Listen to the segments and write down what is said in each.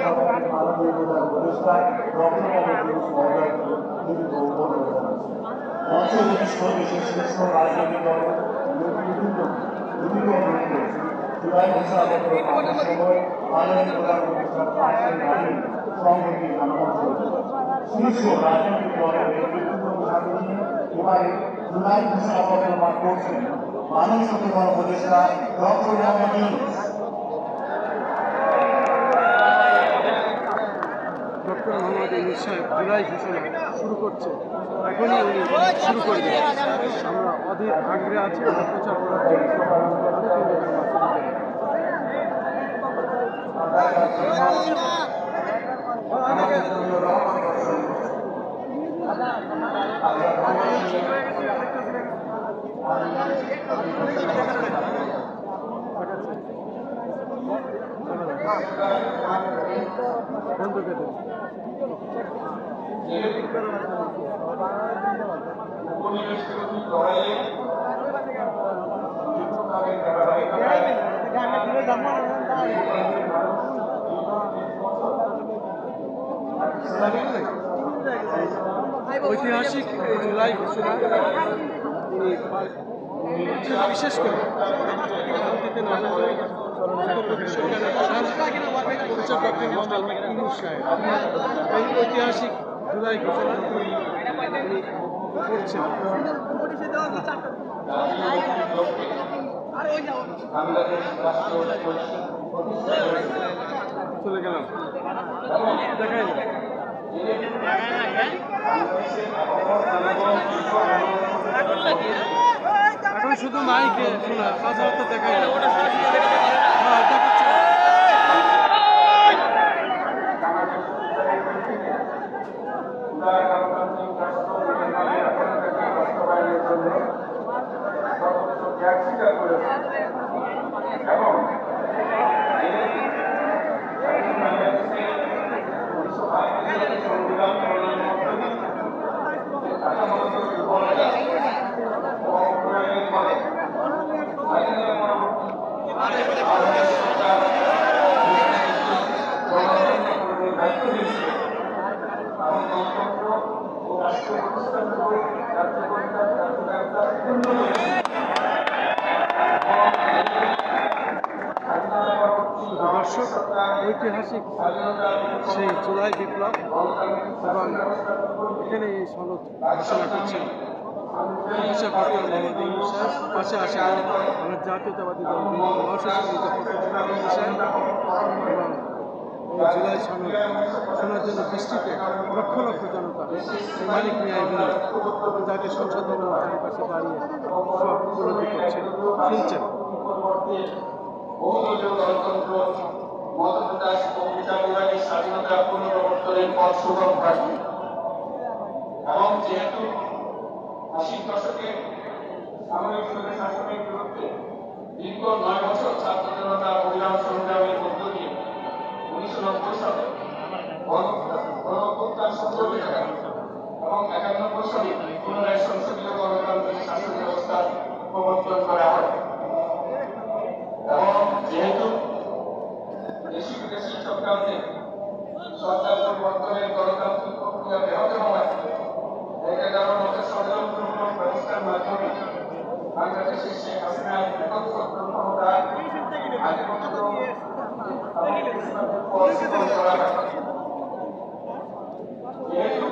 সভাপতি মাননীয় প্রধান উপদেষ্টা ডক্টর মোহাম্মদ ইউনুস মহোদয়কে লিখিত অনুরোধ জানাচ্ছি মঞ্চ বিশিষ্ট বিশেষ শ্রেষ্ঠ রাজনৈতিক দলের বিভিন্ন বিভিন্ন ব্যক্তি জুলাই ঘোষণাপত্র পাওয়ার সময় মাননীয় প্রধান উপদেষ্টার পাশে দাঁড়িয়ে সংহতি জানানো শীর্ষ রাজনৈতিক দলের ব্যক্তিত্ব সাথে নিয়ে এবারে জুলাই ঘোষণাপত্র পাঠ করছেন মানব সম্পদ উপদেষ্টা ডক্টর মোহাম্মদ ইউনুস ডক্টর মোহাম্মদ ইউনুস সাহেব, জুলাই ঘোষণা শুরু করছে। এখনই উনি শুরু করে দেবেন। আমরা অধীর আগ্রহে আছি প্রচার করার জন্য। বন্ধ করে দেবেন ঐতিহাসিক এই জুলাই ঘোষণা উনি উনি বিশেষ করে শান্তিতে না যাওয়া অন্তর্বর্তী সরকারের প্রধান পরিচয় ডক্টর মোহাম্মদ ইউনুস সাহেব এই ঐতিহাসিক জুলাই চলে গেলাম। দেখাই শুধু মাইকে শোনা দেখাই না হ্যাঁ, দেখাচ্ছে। এবং সংবিধান দায়িত্ব দিয়েছে আমি গণতন্ত্র ও রাষ্ট্র প্রতিষ্ঠান করে কার্যকরিতা কার্যকারিতা পূর্ণ করেছি দর্শক ঐতিহাসিক সেই জুলাই বিপ্লব এবং এখানে এই সনদ ঘোষণা করছেন। পাশে আসেন আমাদের জাতীয়তাবাদী দল এবং জুলাই সনদ শোনার জন্য বৃষ্টিতে লক্ষ লক্ষ জনতা মালিক মিলে জাতীয় সংসদ ভবনের দাঁড়িয়ে সব করছেন, শুনছেন। মতপ্রকাশ ও বিচার বিভাগের স্বাধীনতা পুনঃপ্রবর্তনের পথ সুগম হয় এবং যেহেতু আশির দশকে সামরিক একানব্বই সালে পুনরায় সংসদীয় গণতান্ত্রিক শাসন ব্যবস্থার প্রবর্তন করা হয় এবং যেহেতু দেশি বিদেশি চক্রান্তে সরকার পরিবর্তনের গণতান্ত্রিক প্রক্রিয়া ব্যাহত হওয়ায় দেখা গেল মতো ষড়যন্ত্রমূলক ব্যবস্থার মাধ্যমে বাংলাদেশের শেখ হাসিনার একক সত্তর ক্ষমতা আধিপত্য পরিবর্তন করা হয় যেহেতু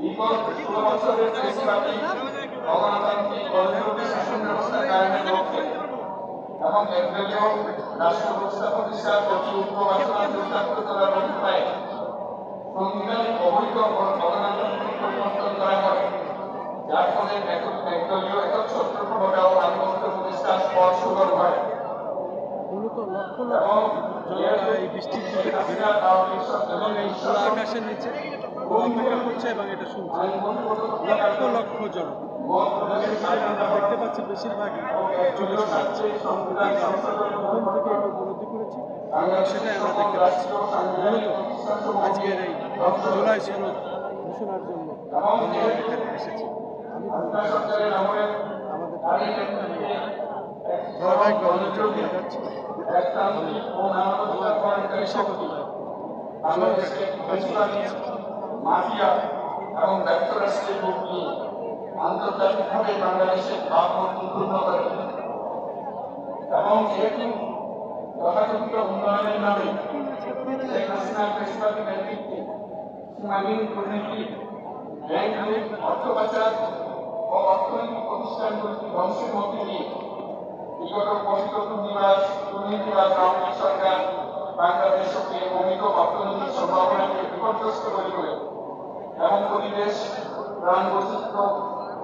বিগত ষোলো বছরের দেশব্যাপী অগণতান্ত্রিক গণতন্ত্রের শাসন ব্যবস্থা কায়েমের লক্ষ্যে এবং একদলীয় রাষ্ট্র ব্যবস্থা প্রতিষ্ঠার প্রতি উদ্যোগাসনা চূড়ান্ত করার অভিপ্রায়ে সংবিধানে অবৈধ পরিবর্তন করা হয়। যার ফলে এক- একদলীয় একচ্ছত্র ক্ষমতা ও আধিপত্য প্রতিষ্ঠার হয়। মূলত লক্ষ এবং লক্ষ জনতা এই বৃষ্টির আকাশের নিচে অপেক্ষা করছে এবং এটা শুনছে। লক্ষ লক্ষ জন। আমরা দেখতে পাচ্ছি বেশিরভাগই যুব সমাজ প্রথম থেকে এটা উপলব্ধি করেছি। সেটাই আমরা দেখতে পাচ্ছি। মূলত আজকের এই জুলাই সনদ ঘোষণার জন্য এখানে এসেছি আমি আমাদের ধারাবাহিকভাবে চলে যাচ্ছি আমার পেশাগত মাফিয়া এবং ব্যর্থ রাষ্ট্রের রূপ নিয়ে আন্তর্জাতিকভাবে বাংলাদেশের ভাবমূর্তি পূর্ণ করে। এবং যেহেতু যথাযথ উন্নয়নের নামে শেখ হাসিনার ফেসিবাদী নেতৃত্বে সীমাহীন দুর্নীতি ব্যাংক লুট অর্থ পাচার ও অর্থনৈতিক প্রতিষ্ঠানগুলিকে ধ্বংসের মধ্যে দিয়ে বিগত কথিত দুর্নীতিবাজ দুর্নীতিবাজ আওয়ামী সরকার বাংলাদেশকে অমিত অর্থনৈতিক সম্ভাবনাকে বিপর্যস্ত করে তোলে। এমন পরিবেশ প্রাণ বৈচিত্র্য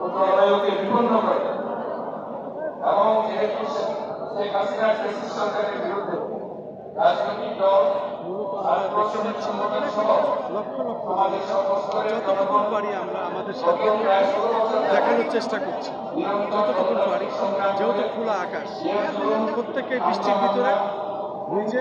ও জলবায়ুকে বিপন্ন করে। এবং যেহেতু শেখ হাসিনার ফ্যাসিস্ট সরকারের বিরুদ্ধে রাজনৈতিক দল ছাত্র সংগঠন সহ সমাজের সর্বস্তরের জনগণ দেখানোর চেষ্টা করছি। যতটুকু পারি যেহেতু খোলা আকাশ প্রত্যেকে বৃষ্টির ভিতরে নিজে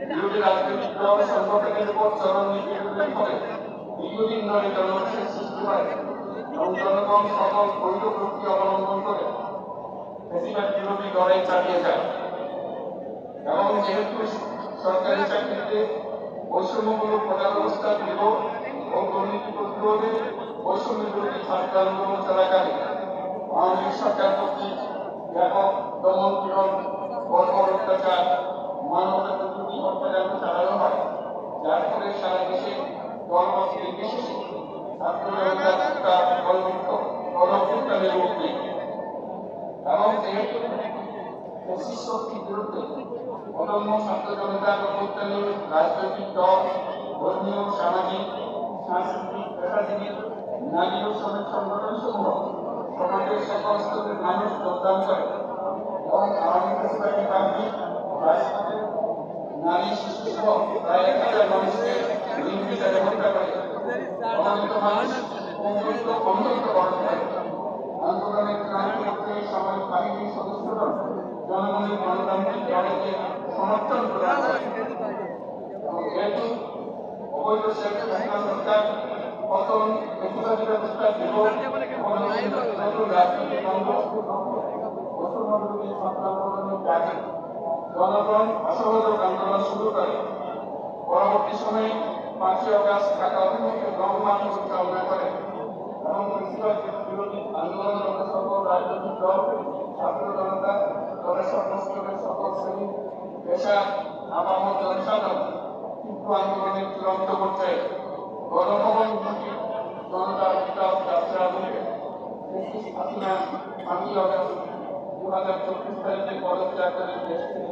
বিরোধী রাজনৈতিক দল সংগঠনের উপর চরম নিপীড়নের ফলে দীর্ঘদিন ধরে জনগণের সৃষ্টি হয় এবং জনগণ সকল বৈধ প্রক্রিয়া অবলম্বন করে বেশিরভাগ বিরোধী লড়াই চালিয়ে যায় এবং যেহেতু সরকারি চাকরিতে বৈষম্যমূলক কোটা ব্যবস্থা দৃঢ় ও দুর্নীতি প্রতিরোধে বৈষম্য বিরোধী ছাত্র আন্দোলন চলাকালে আওয়ামী সরকার কর্তৃক ব্যাপক দমন পীড়ন বর্বর অত্যাচার মানবতা বিরোধী হত্যাকাণ্ড চালানো হয় যার ফলে সারা দেশে দলমত নির্বিশেষে ছাত্র জনতা গণমুক্ত গণভ্যুত্থানের রূপ নেই এবং যেহেতু ফ্যাসিস্ট শক্তির বিরুদ্ধে অদম্য ছাত্র জনতার অভ্যুত্থানে রাজনৈতিক দল, ধর্মীয়, সামাজিক, সাংস্কৃতিক, পেশাজীবী, নারী ও শ্রমিক সংগঠন সমূহ সমাজের সকল স্তরের মানুষ যোগদান করে এবং আওয়ামী ফেসিবাদী পার্টি রাজপথে নারী শিশু সহ প্রায় এক হাজার মানুষকে নির্বিচারে হত্যা করে। অনন্ত মানুষ অমৃত অমৃত বরণ করে। আন্দোলনের করতে সামরিক বাহিনীর সদস্যরা জনগণের গণতান্ত্রিক লড়াইকে সমর্থন করে যেহেতু অবৈধ শেখ হাসিনা সরকার পতন বেশিরভাগী ব্যবস্থা দিব নতুন রাজনৈতিক বৈষম্যবিরোধী ছাত্র আন্দোলনের ডাকে জনগণ অসহযোগ আন্দোলন শুরু করে, পরবর্তী সময়ে পাঁচই অগাস্ট ঢাকা অভিমুখে রহমান পরিচালনা করে, এবং বিরোধী আন্দোলনরত সকল রাজনৈতিক দল, ছাত্র জনতা দলের সর্বস্তরের সকল শ্রেণি পেশা আপাম জনসাধারণ তীব্র আন্দোলনের চূড়ান্ত পর্যায়ে গণভবন মুখী জনতার বিকাশ যাত্রা রূপে হাসিনা পাঁচই অগাস্ট দু হাজার চব্বিশ তারিখে পদত্যাগ করে দেশ থেকে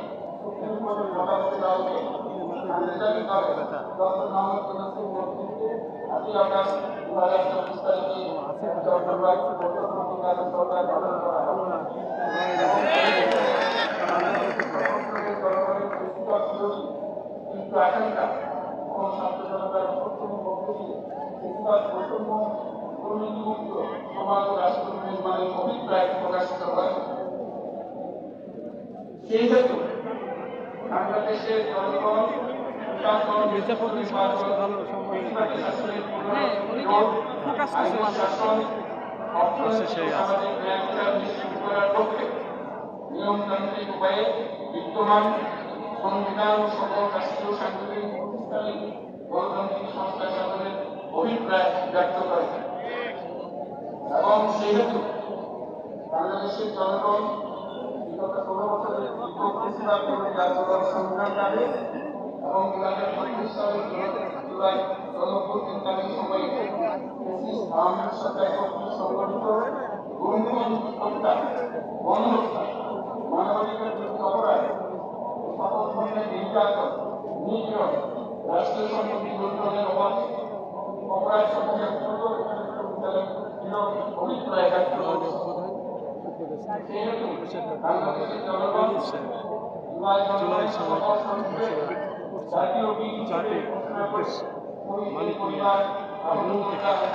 কিন্তু আকাঙ্ক্ষা এবং ছাত্র জনতার অভ্যর্থনের মধ্য বেশিরভাগ বৈষম্য দুর্নীতিমুক্ত সমাজ ও রাষ্ট্র নির্মাণের অভিপ্রায় প্রকাশিত হয় সেই হেতু বাংলাদেশের জনগণ নিয়মতান্ত্রিক উপায়ে বিদ্যমান সংবিধান সকল রাষ্ট্রীয় সাংগঠনিক প্রতিষ্ঠানে গণতান্ত্রিক সংস্থা শাসনের অভিপ্রায় ব্যক্ত করে এবং সেহেতু বাংলাদেশের জনগণ এবং হাজার পঁচিশ সালের জুলাই জনপ্রতিকালীন সময়ে আওয়ামী সরকার কর্তৃক সংগঠিত গুমখুন হত্যা গণহত্যা মানবাধিকার বিরুদ্ধে অপরাধ সকল ধরনের নির্যাতন নিপীড়ন রাষ্ট্রীয় সম্পত্তি অবাধ অপরাধ দ্রুত অভিপ্রায় ব্যক্ত করেছে প্রধান উপদেষ্টা সেহেতু বাংলাদেশের জনগণ জুলাই সমাজ জাতির মিয়া মন থেকে আমি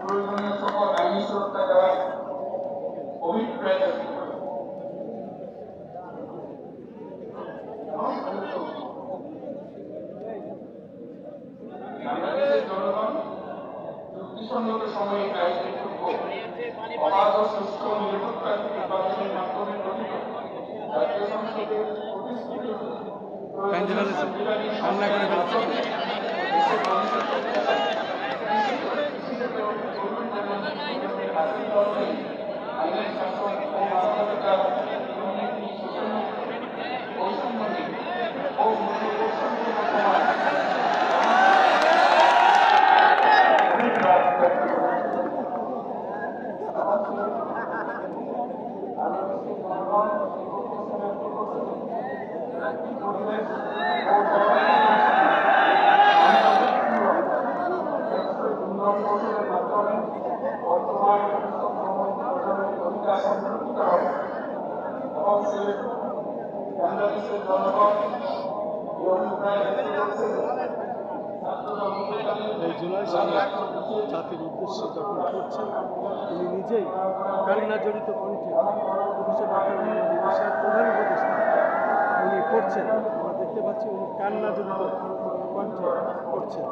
প্রয়োজনীয় সকল আইনি সুরক্ষা দেওয়ার অভিপ্রায় ব্যক্ত করেছে। বাংলাদেশের জনগণ যুক্তিসঙ্গত সময়ে আয়োজিত অবাধ ও সুষ্ঠু ও নিরপেক্ষ নির্বাচনের মাধ্যমে গঠিত। জাতীয় সংসদের ভবিষ্যৎ আইনের শাসন ও মানবাধিকার দুর্নীতি শোষণ বৈষম্যহীন ও মূল্যবৈষম্যপূর্ণ সমাজ এই জুলাই সমাজ জাতির উদ্দেশ্যে যখন করছেন তিনি নিজেই কান্না জড়িত কণ্ঠে প্রফেসর ডক্টর প্রধান উপদেষ্টা উনি করছেন। আমরা দেখতে পাচ্ছি উনি কান্না জড়িত কণ্ঠে করছেন।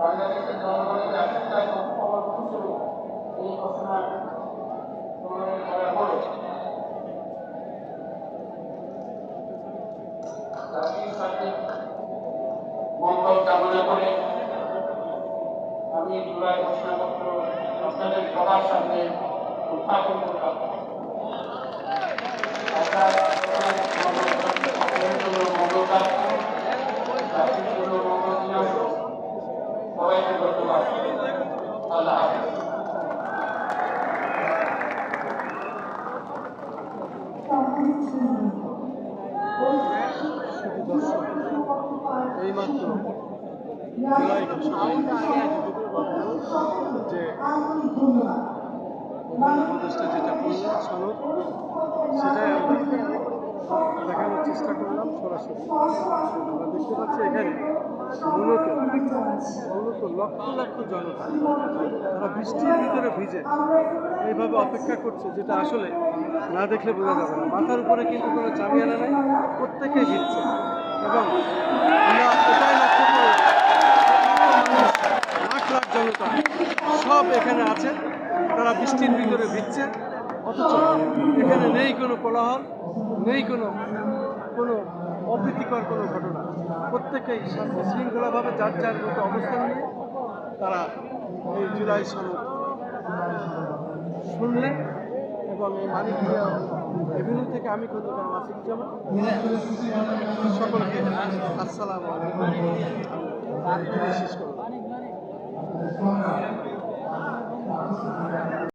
বাংলাদেশের জনগণের আশঙ্কায় লক্ষ্যবদ্ধ হিসেবে এই ঘোষণা প্রণয়ন করা হলো জাতির সার্বিক মঙ্গল কামনা করে আমি জুলাই ঘোষণাপত্র আপনাদের সবার সামনে উত্থাপন করলাম আপনার সকলের জন্য মঙ্গল কামনা জাতির জন্য মঙ্গল কামনা সবাইকে ধন্যবাদ আল্লাহ হাফেজ শুধু দর্শক এইমাত্র জুলাই ঘোষণা যে প্রধান উপদেষ্টা যেটা বললেন সনদ সেটাই আমরা দেখানোর চেষ্টা করলাম সরাসরি। আমরা দেখতে পাচ্ছি এখানে মূলত মূলত লক্ষ লক্ষ জনতা, তারা বৃষ্টির ভিতরে ভিজে। এইভাবে অপেক্ষা করছে, যেটা আসলে না দেখলে বোঝা যাবে না। মাথার উপরে কিন্তু কোনো চামিয়ানা নেই প্রত্যেকেই ভিজছে। এবং আমরা এটাই লক্ষ্য করি লাখ লাখ জনতা সব এখানে আছে। তারা বৃষ্টির ভিতরে ভিজছে, অথচ এখানে নেই কোনো কোলাহল, নেই কোনো কোনো অপ্রীতিকর কোনো ঘটনা। প্রত্যেকেই শৃঙ্খলাভাবে যার যার মতো অবস্থান নিয়ে তারা এই জুলাই সনদ শুনলেন এবং এই মানিক এভিনিউ থেকে আমি খন্দকার মাসিক জামা সকলকে আসসালামু আলাইকুম। শেষ